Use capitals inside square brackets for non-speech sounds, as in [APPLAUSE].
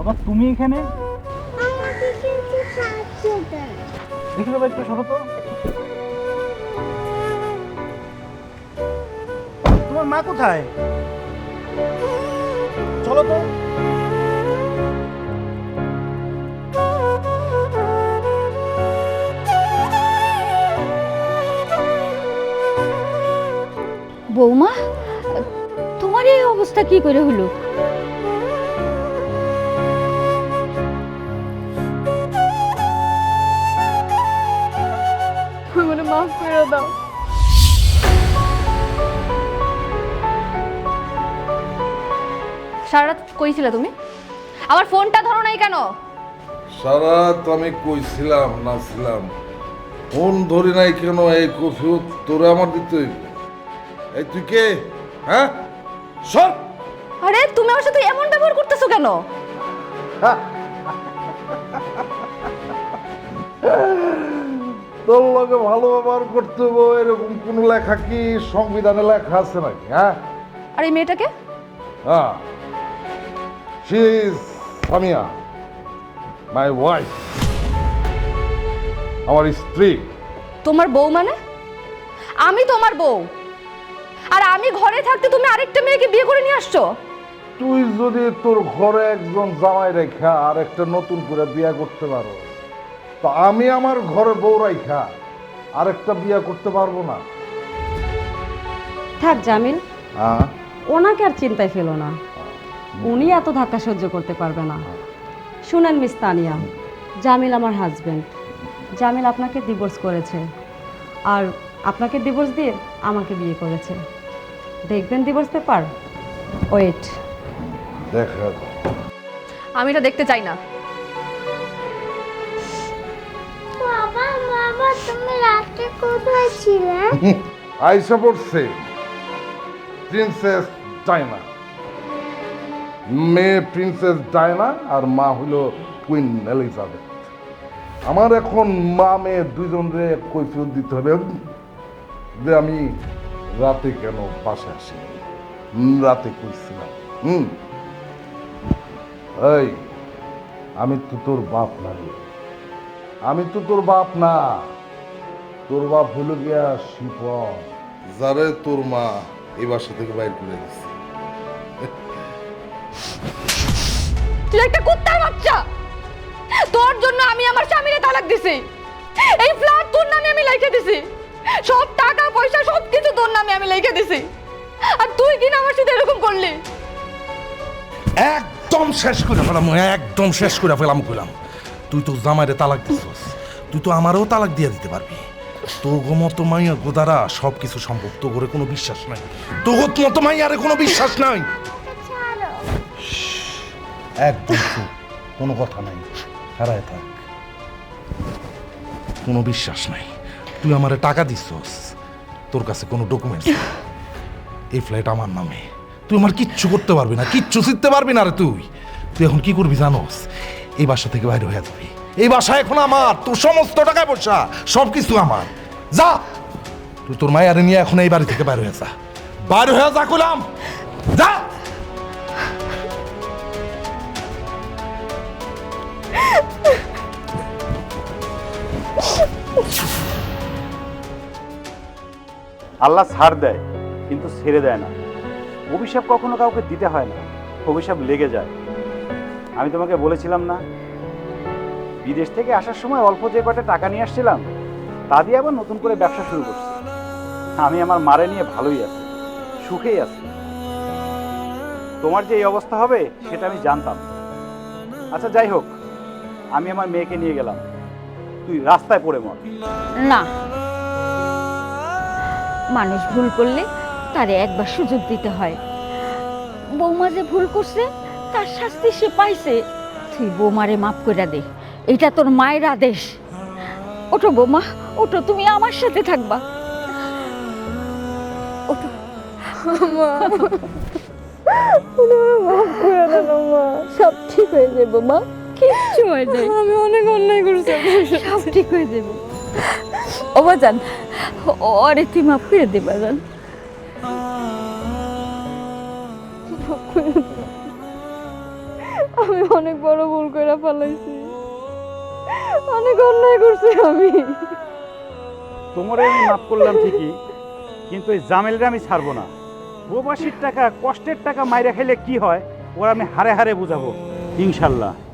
বাবা তুমি এখানে? দেখি বাবা একটু সরো তো। তোমার মা কোথায়? চলো তো। বৌমা তোমার এই অবস্থা কি করে হলো? আমার মাফ করে দাও। সারা কইছিলে তুমি? আমার ফোনটা ধরো নাই কেন? সারা তো আমি কইছিলাম নাছিলাম ফোন ধরি নাই কেন? এই কফিও তোরে আমার দিতে এই তুই কে? হ্যাঁ? সব আরে তুমি আমার সাথে এমন ব্যবহার করতেছো কেন? [LAUGHS] তোর লগে ভালো ব্যবহার করতে হবে এরকম কোন লেখা কি সংবিধানে লেখা আছে নাকি হ্যাঁ? আর এই মেয়েটাকে? হ্যাঁ। শি সামিয়া মাই ওয়াইফ আমার স্ত্রী। তোমার বউ মানে? আমি তোমার বউ। আর আমি ঘরে থাকতে তুমি আরেকটা মেয়েকে বিয়ে করে নিয়ে আসছো? তুই যদি তোর ঘরে একজন জামাই রেখা আর একটা নতুন করে বিয়া করতে পারো তো আমি আমার ঘরে বউ রাইখা আর একটা বিয়া করতে পারব না। থাক জামিল হ্যাঁ? ওনাকে আর চিন্তায় ফেলো না। উনি এত ধাক্কা সহ্য করতে পারবে না। শুনেন মিস তানিয়া জামিল আমার হাজবেন্ড জামিল আপনাকে ডিভোর্স করেছে। আর আপনাকে ডিভোর্স দিয়ে আমাকে বিয়ে করেছে। দেখবেন ডিভোর্স পেপার ওয়েট দেখা আমি এটা দেখতে চাই না। তুমি রাতে কোথায় ছিলে? [LAUGHS] প্রিন্সেস মেয়ে প্রিন্সেস আর মা কুইন এলিজাবেথ আমার এখন মা, মেয়ে দুইজনরে কৈফিয়ত দিতে হবে। যে আমি রাতে কেন বাসে আসি রাতে কইছিলাম। হুম। এই, আমি তো তোর বাপ না। আমি তো তোর বাপ না। তোর বাপ হলো গিয়া শিপন। যারে তোর মা এই বাসা থেকে বাইর করে দিছে। তুই একটা কুত্তার বাচ্চা! তোর জন্য আমি আমার স্বামীরে তালাক দিছি। এই ফ্ল্যাট তোর নামে আমি লিখে দিছি। সব টাকা পয়সা সব কিছু তোর নামে আমি লিখে দিছি। আর তুই কিনা আমার সাথে এরকম করলি? একদম শেষ করে ফেলাম একদম শেষ করে ফেলাম কইলাম। তুই তো জামাইরে তালাক দিছিস। তুই তো আমারও তালাক দিয়ে দিতে পারবি। তোর গো মতো মাইয়া গোদারা সব কিছু সম্ভব। তো করে কোনো বিশ্বাস নাই। তোর মতো মাইয়ারে কোনো বিশ্বাস নাই। একদম চুপ কোনো কথা নাই। হারায় থাক। কোনো বিশ্বাস নাই। তুই আমারে টাকা দিছস। তোর কাছে কোনো ডকুমেন্টস এই ফ্ল্যাট আমার নামে। তুই আমার কিচ্ছু করতে পারবি না কিচ্ছু শিখতে পারবি না রে তুই। তুই এখন কি করবি জানোস? এই বাসা থেকে বাইরে হয়ে যাবি। এই বাসা এখন আমার। তোর সমস্ত টাকা পয়সা সব কিছু আমার। যা। তুই তোর মায়ারে নিয়ে এখন এই বাড়ি থেকে বাইরে হয়ে যা। বাইরে হয়ে যা কইলাম যা। আল্লাহ ছাড় দেয়, কিন্তু ছেড়ে দেয় না। অভিশাপ কখনো কাউকে দিতে হয় না। অভিশাপ লেগে যায়। আমি তোমাকে বলেছিলাম না বিদেশ থেকে আসার সময় অল্প যে কটা টাকা নিয়ে আসছিলাম, তা দিয়ে আবার নতুন করে ব্যবসা শুরু করছি। আমি আমার মারে নিয়ে ভালোই আছি, সুখেই আছি। তোমার যে এই অবস্থা হবে, সেটা আমি জানতাম। আচ্ছা যাই হোক, আমি আমার মেয়েকে নিয়ে গেলাম। তুই রাস্তায় পড়ে মর। না। মানুষ ভুল করলে তারে একবার সুযোগ দিতে হয়। বৌমা যে ভুল করছে, তার শাস্তি সে পাইছে। তুই বৌমারে মাফ করে দে। এটা তোর মায়ের আদেশ। ওঠো বৌমা ওঠো তুমি আমার সাথে থাকবা। সব ঠিক হয়ে যাবে মা কিচ্ছু হয় নাই আমি অনেক অন্যায় করছি সব ঠিক হয়ে যাবে। ও বাজান ওরে তুই মাফ করে দে বাজান আমি অনেক বড় ভুল করে ফেলাইছি। অনেক অন্যায় করছি আমি। তোমারে আমি মাফ করলাম ঠিকই, কিন্তু এই জামেলরা আমি ছাড়বো না। প্রবাসীর টাকা, কষ্টের টাকা মাইরা খেলে কি হয়, ওরা আমি হারে হারে বুঝাবো, ইনশাল্লাহ।